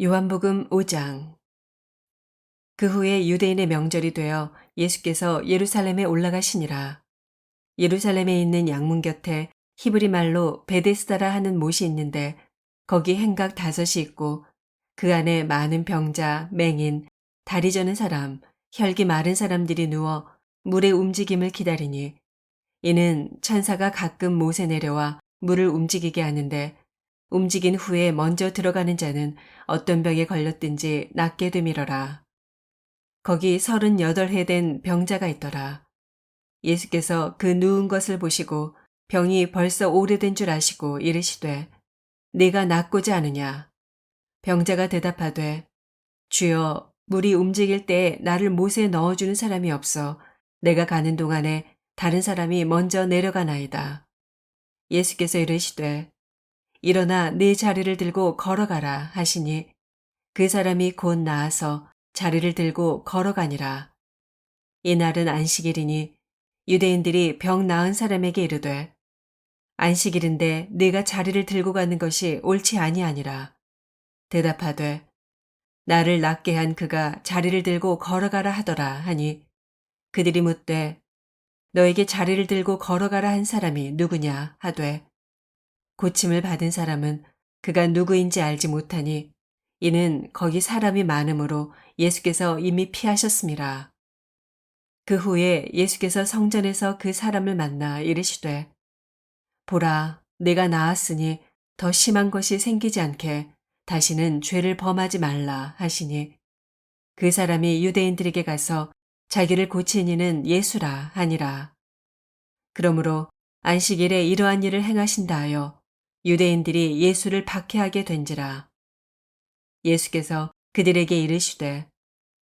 요한복음 5장 그 후에 유대인의 명절이 되어 예수께서 예루살렘에 올라가시니라. 예루살렘에 있는 양문 곁에 히브리 말로 베데스다라 하는 못이 있는데 거기 행각 다섯이 있고 그 안에 많은 병자, 맹인, 다리 저는 사람, 혈기 마른 사람들이 누워 물의 움직임을 기다리니 이는 천사가 가끔 못에 내려와 물을 움직이게 하는데 움직인 후에 먼저 들어가는 자는 어떤 병에 걸렸든지 낫게 되밀어라. 거기 서른여덟 해 된 병자가 있더라. 예수께서 그 누운 것을 보시고 병이 벌써 오래된 줄 아시고 이르시되 네가 낫고자 하느냐. 병자가 대답하되 주여 물이 움직일 때 나를 못에 넣어주는 사람이 없어 내가 가는 동안에 다른 사람이 먼저 내려가나이다. 예수께서 이르시되 일어나 네 자리를 들고 걸어가라 하시니 그 사람이 곧 나아서 자리를 들고 걸어가니라. 이날은 안식일이니 유대인들이 병 나은 사람에게 이르되 안식일인데 네가 자리를 들고 가는 것이 옳지 아니하니라. 대답하되 나를 낫게 한 그가 자리를 들고 걸어가라 하더라 하니 그들이 묻되 너에게 자리를 들고 걸어가라 한 사람이 누구냐 하되 고침을 받은 사람은 그가 누구인지 알지 못하니 이는 거기 사람이 많으므로 예수께서 이미 피하셨습니다. 그 후에 예수께서 성전에서 그 사람을 만나 이르시되 보라 내가 나았으니 더 심한 것이 생기지 않게 다시는 죄를 범하지 말라 하시니 그 사람이 유대인들에게 가서 자기를 고친 이는 예수라 하니라. 그러므로 안식일에 이러한 일을 행하신다 하여 유대인들이 예수를 박해하게 된지라. 예수께서 그들에게 이르시되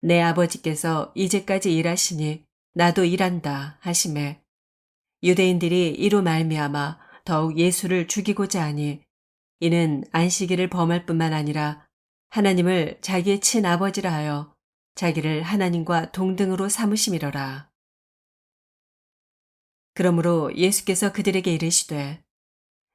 내 아버지께서 이제까지 일하시니 나도 일한다 하심에 유대인들이 이로 말미암아 더욱 예수를 죽이고자 하니 이는 안식일을 범할 뿐만 아니라 하나님을 자기의 친아버지라 하여 자기를 하나님과 동등으로 삼으심이러라. 그러므로 예수께서 그들에게 이르시되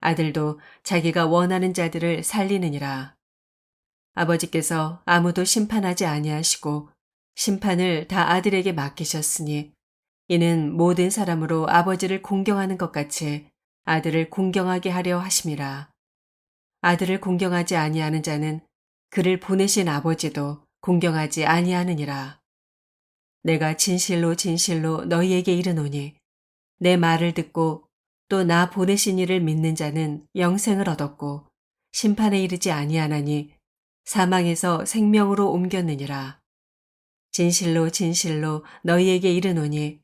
아들도 자기가 원하는 자들을 살리느니라. 아버지께서 아무도 심판하지 아니하시고 심판을 다 아들에게 맡기셨으니 이는 모든 사람으로 아버지를 공경하는 것 같이 아들을 공경하게 하려 하심이라. 아들을 공경하지 아니하는 자는 그를 보내신 아버지도 공경하지 아니하느니라. 내가 진실로 진실로 너희에게 이르노니 내 말을 듣고 또 나 보내신 이를 믿는 자는 영생을 얻었고 심판에 이르지 아니하나니 사망에서 생명으로 옮겼느니라. 진실로 진실로 너희에게 이르노니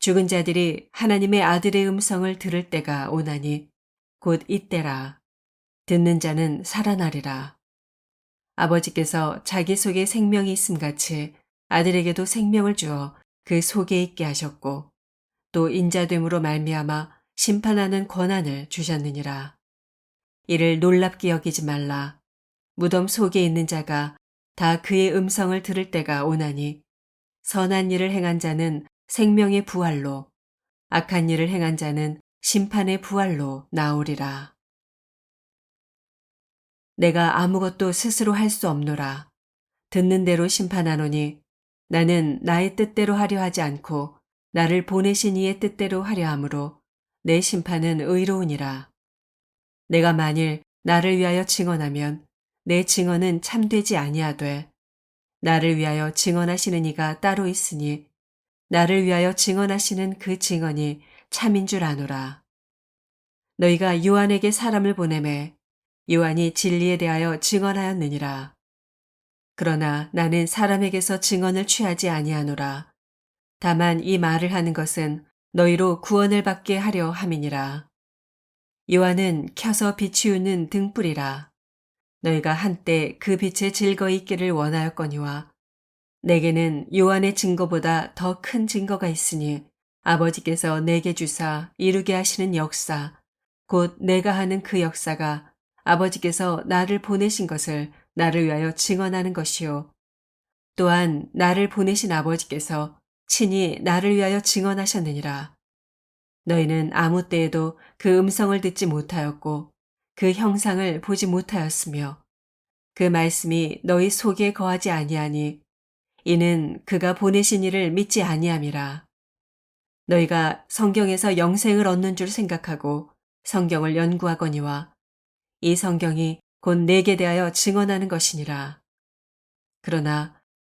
죽은 자들이 하나님의 아들의 음성을 들을 때가 오나니 곧 이때라. 듣는 자는 살아나리라. 아버지께서 자기 속에 생명이 있음 같이 아들에게도 생명을 주어 그 속에 있게 하셨고 또 인자됨으로 말미암아 심판하는 권한을 주셨느니라. 이를 놀랍게 여기지 말라. 무덤 속에 있는 자가 다 그의 음성을 들을 때가 오나니 선한 일을 행한 자는 생명의 부활로 악한 일을 행한 자는 심판의 부활로 나오리라. 내가 아무것도 스스로 할 수 없노라. 듣는 대로 심판하노니 나는 나의 뜻대로 하려 하지 않고 나를 보내신 이의 뜻대로 하려 하므로 내 심판은 의로우니라. 내가 만일 나를 위하여 증언하면 내 증언은 참되지 아니하되 나를 위하여 증언하시는 이가 따로 있으니 나를 위하여 증언하시는 그 증언이 참인 줄 아노라. 너희가 요한에게 사람을 보내매 요한이 진리에 대하여 증언하였느니라. 그러나 나는 사람에게서 증언을 취하지 아니하노라. 다만 이 말을 하는 것은 너희로 구원을 받게 하려 함이니라. 요한은 켜서 비치우는 등불이라. 너희가 한때 그 빛에 즐거이 있기를 원하였거니와 내게는 요한의 증거보다 더 큰 증거가 있으니 아버지께서 내게 주사 이루게 하시는 역사 곧 내가 하는 그 역사가 아버지께서 나를 보내신 것을 나를 위하여 증언하는 것이요 또한 나를 보내신 아버지께서 친히 나를 위하여 증언하셨느니라. 너희는 아무 때에도 그 음성을 듣지 못하였고 그 형상을 보지 못하였으며 그 말씀이 너희 속에 거하지 아니하니 이는 그가 보내신 이를 믿지 아니함이라. 너희가 성경에서 영생을 얻는 줄 생각하고 성경을 연구하거니와 이 성경이 곧 내게 대하여 증언하는 것이니라. 그러나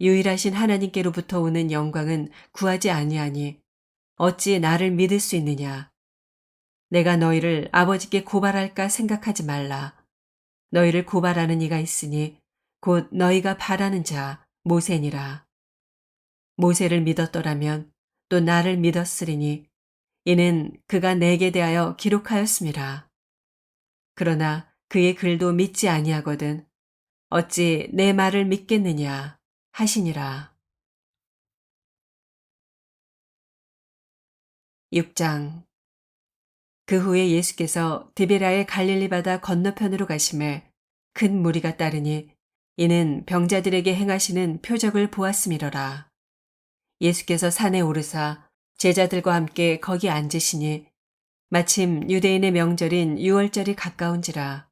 유일하신 하나님께로부터 오는 영광은 구하지 아니하니 어찌 나를 믿을 수 있느냐. 내가 너희를 아버지께 고발할까 생각하지 말라. 너희를 고발하는 이가 있으니 곧 너희가 바라는 자 모세니라. 모세를 믿었더라면 또 나를 믿었으리니 이는 그가 내게 대하여 기록하였습니다. 그러나 그의 글도 믿지 아니하거든 어찌 내 말을 믿겠느냐 하시니라. 6장 그 후에 예수께서 디베라의 갈릴리 바다 건너편으로 가심에 큰 무리가 따르니 이는 병자들에게 행하시는 표적을 보았음이러라. 예수께서 산에 오르사 제자들과 함께 거기 앉으시니 마침 유대인의 명절인 유월절이 가까운지라.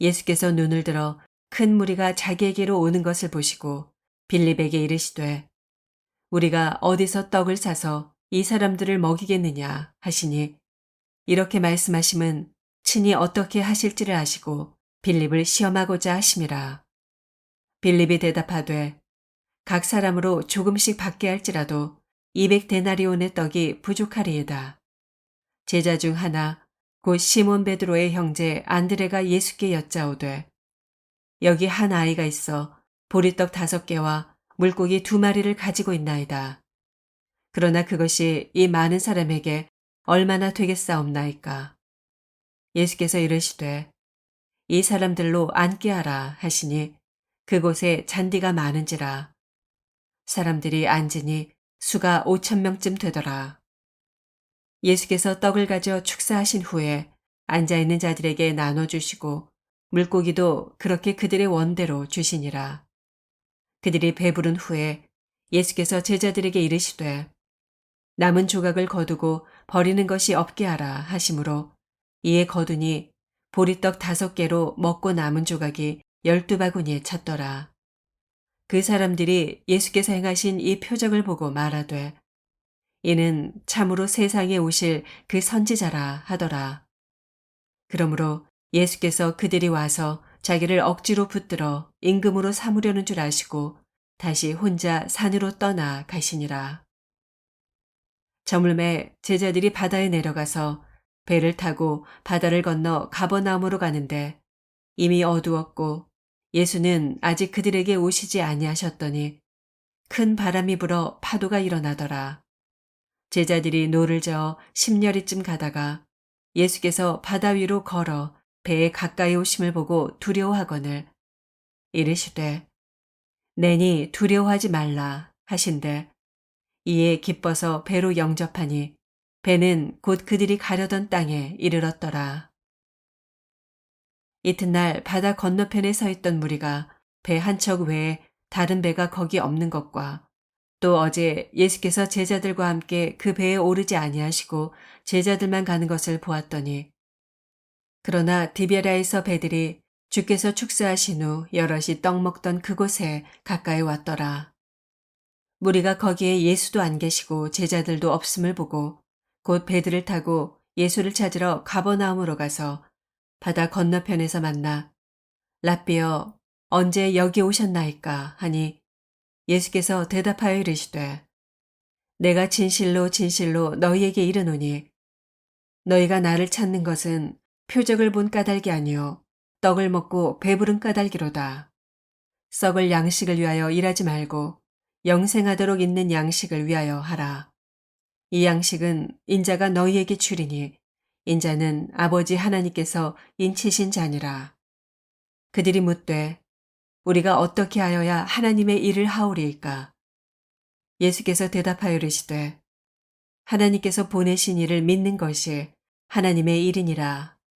예수께서 눈을 들어 큰 무리가 자기에게로 오는 것을 보시고 빌립에게 이르시되 우리가 어디서 떡을 사서 이 사람들을 먹이겠느냐 하시니 이렇게 말씀하심은 친히 어떻게 하실지를 아시고 빌립을 시험하고자 하심이라. 빌립이 대답하되 각 사람으로 조금씩 받게 할지라도 200데나리온의 떡이 부족하리이다. 제자 중 하나 곧 시몬 베드로의 형제 안드레가 예수께 여짜오되 여기 한 아이가 있어 보리떡 다섯 개와 물고기 두 마리를 가지고 있나이다. 그러나 그것이 이 많은 사람에게 얼마나 되겠사옵나이까. 예수께서 이르시되 이 사람들로 앉게 하라 하시니 그곳에 잔디가 많은지라 사람들이 앉으니 수가 5천 명쯤 되더라. 예수께서 떡을 가져 축사하신 후에 앉아 있는 자들에게 나눠 주시고 물고기도 그렇게 그들의 원대로 주시니라. 그들이 배부른 후에 예수께서 제자들에게 이르시되 남은 조각을 거두고 버리는 것이 없게 하라 하시므로 이에 거두니 보리떡 다섯 개로 먹고 남은 조각이 열두 바구니에 찼더라. 그 사람들이 예수께서 행하신 이 표적을 보고 말하되 이는 참으로 세상에 오실 그 선지자라 하더라. 그러므로 예수께서 그들이 와서 자기를 억지로 붙들어 임금으로 삼으려는 줄 아시고 다시 혼자 산으로 떠나 가시니라. 저물매 제자들이 바다에 내려가서 배를 타고 바다를 건너 가버나움으로 가는데 이미 어두웠고 예수는 아직 그들에게 오시지 아니하셨더니 큰 바람이 불어 파도가 일어나더라. 제자들이 노를 저어 십여리쯤 가다가 예수께서 바다 위로 걸어 배에 가까이 오심을 보고 두려워하거늘 이르시되 내니 두려워하지 말라 하신대 이에 기뻐서 배로 영접하니 배는 곧 그들이 가려던 땅에 이르렀더라. 이튿날 바다 건너편에 서 있던 무리가 배 한 척 외에 다른 배가 거기 없는 것과 또 어제 예수께서 제자들과 함께 그 배에 오르지 아니하시고 제자들만 가는 것을 보았더니 그러나 디베라에서 배들이 주께서 축사하신 후 여럿이 떡 먹던 그곳에 가까이 왔더라. 무리가 거기에 예수도 안 계시고 제자들도 없음을 보고 곧 배들을 타고 예수를 찾으러 가버나움으로 가서 바다 건너편에서 만나 라비어 언제 여기 오셨나이까 하니 예수께서 대답하여 이르시되 내가 진실로 진실로 너희에게 이르노니 너희가 나를 찾는 것은 표적을 본 까닭이 아니요 떡을 먹고 배부른 까닭이로다. 썩을 양식을 위하여 일하지 말고 영생하도록 있는 양식을 위하여 하라. 이 양식은 인자가 너희에게 주리니 인자는 아버지 하나님께서 인치신 자니라. 그들이 묻되 우리가 어떻게 하여야 하나님의 일을 하오리이까? 예수께서 대답하여 이르시되 하나님께서 보내신 일을 믿는 것이 하나님의 일이니라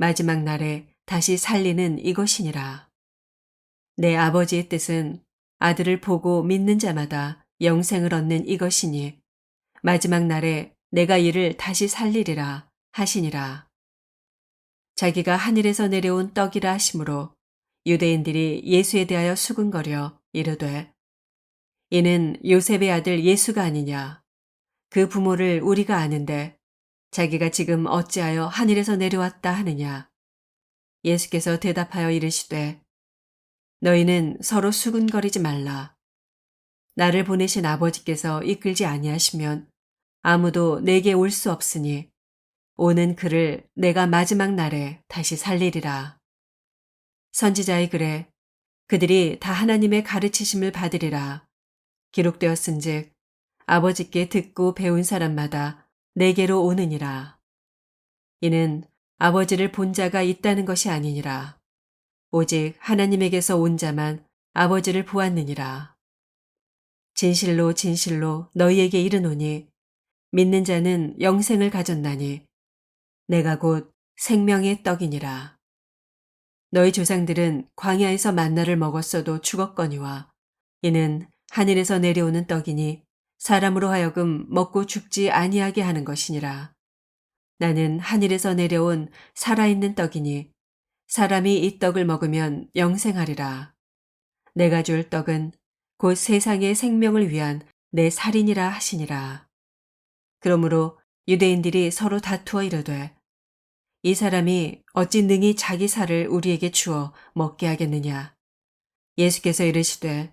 마지막 날에 다시 살리는 이것이니라. 내 아버지의 뜻은 아들을 보고 믿는 자마다 영생을 얻는 이것이니 마지막 날에 내가 이를 다시 살리리라 하시니라. 자기가 하늘에서 내려온 떡이라 하시므로 유대인들이 예수에 대하여 수근거려 이르되 이는 요셉의 아들 예수가 아니냐. 그 부모를 우리가 아는데 자기가 지금 어찌하여 하늘에서 내려왔다 하느냐. 예수께서 대답하여 이르시되 너희는 서로 수근거리지 말라. 나를 보내신 아버지께서 이끌지 아니하시면 아무도 내게 올 수 없으니 오는 그를 내가 마지막 날에 다시 살리리라. 선지자의 글에 그들이 다 하나님의 가르치심을 받으리라. 기록되었은즉 아버지께 듣고 배운 사람마다 내게로 오느니라. 이는 아버지를 본 자가 있다는 것이 아니니라. 오직 하나님에게서 온 자만 아버지를 보았느니라. 진실로 진실로 너희에게 이르노니 믿는 자는 영생을 가졌나니 내가 곧 생명의 떡이니라. 너희 조상들은 광야에서 만나를 먹었어도 죽었거니와 이는 하늘에서 내려오는 떡이니 사람으로 하여금 먹고 죽지 아니하게 하는 것이니라. 나는 하늘에서 내려온 살아있는 떡이니 사람이 이 떡을 먹으면 영생하리라. 내가 줄 떡은 곧 세상의 생명을 위한 내 살인이라 하시니라. 그러므로 유대인들이 서로 다투어 이르되 이 사람이 어찌 능히 자기 살을 우리에게 주어 먹게 하겠느냐. 예수께서 이르시되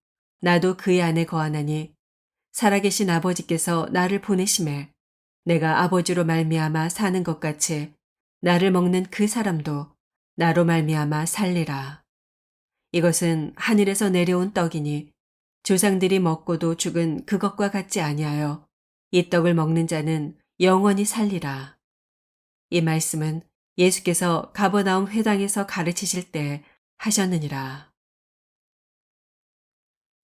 나도 그의 안에 거하나니 살아계신 아버지께서 나를 보내심에 내가 아버지로 말미암아 사는 것 같이 나를 먹는 그 사람도 나로 말미암아 살리라. 이것은 하늘에서 내려온 떡이니 조상들이 먹고도 죽은 그것과 같지 아니하여 이 떡을 먹는 자는 영원히 살리라. 이 말씀은 예수께서 가버나움 회당에서 가르치실 때 하셨느니라.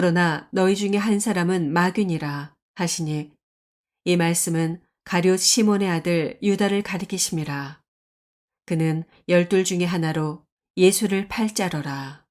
그러나 너희 중에 한 사람은 마귀니라 하시니 이 말씀은 가룟 시몬의 아들 유다를 가리키심이라. 그는 열둘 중에 하나로 예수를 팔자러라.